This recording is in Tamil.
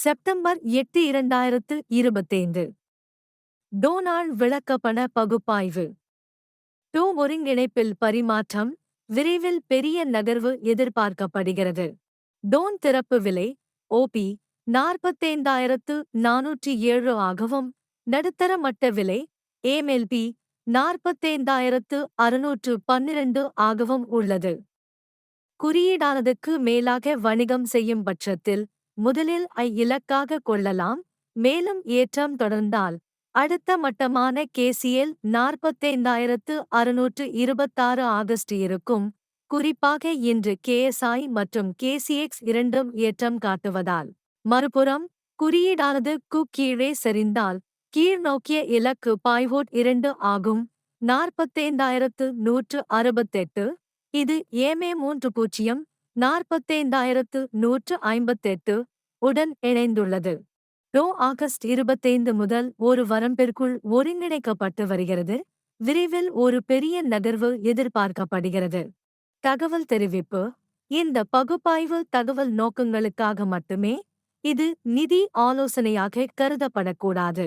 செப்டம்பர் எட்டு இரண்டாயிரத்து இருபத்தைந்து. டோனால் விளக்கப்பண பகுப்பாய்வு. டோ ஒருங்கிணைப்பில் பரிமாற்றம் விரைவில் பெரிய நகர்வு எதிர்பார்க்கப்படுகிறது. டோன் திறப்பு விலை ஓபி நாற்பத்தைந்தாயிரத்து நானூற்றி ஏழு ஆகவும் நடுத்தர மட்ட விலை ஏமெல்பி நாற்பத்தைந்தாயிரத்து அறுநூற்று பன்னிரண்டு ஆகவும் உள்ளது. குறியீடானதுக்கு மேலாக வணிகம் செய்யும் பட்சத்தில் முதலில் ஐ இலக்காக கொள்ளலாம். மேலும் ஏற்றம் தொடர்ந்தால். அடுத்த மட்டமான கேசிஎல் நாற்பத்தைந்தாயிரத்து அறுநூற்று இருபத்தாறு ஆகஸ்ட் இருக்கும். குறிப்பாக இன்று கேஎஸ்ஐ மற்றும் கேசிஎக்ஸ் இரண்டும் ஏற்றம் காட்டுவதால். மறுபுறம் குறியீடானது கு கீழே சரிந்தால் கீழ்நோக்கிய இலக்கு பாய்வோட் இரண்டு ஆகும். நாற்பத்தைந்தாயிரத்து நூற்று அறுபத்தெட்டு இது ஏமே மூன்று பூஜ்ஜியம் நாற்பத்தைந்தாயிரத்து நூற்று ஐம்பத்தெட்டு உடன் இணைந்துள்ளது. ரோ ஆகஸ்ட் இருபத்தைந்து முதல் ஒரு வரம்பிற்குள் ஒருங்கிணைக்கப்பட்டு வருகிறது. விரைவில் ஒரு பெரிய நகர்வு எதிர்பார்க்கப்படுகிறது. தகவல் தெரிவிப்பு இந்த பகுப்பாய்வு தகவல் நோக்கங்களுக்காக மட்டுமே இது நிதி ஆலோசனையாக கருதப்படக்கூடாது.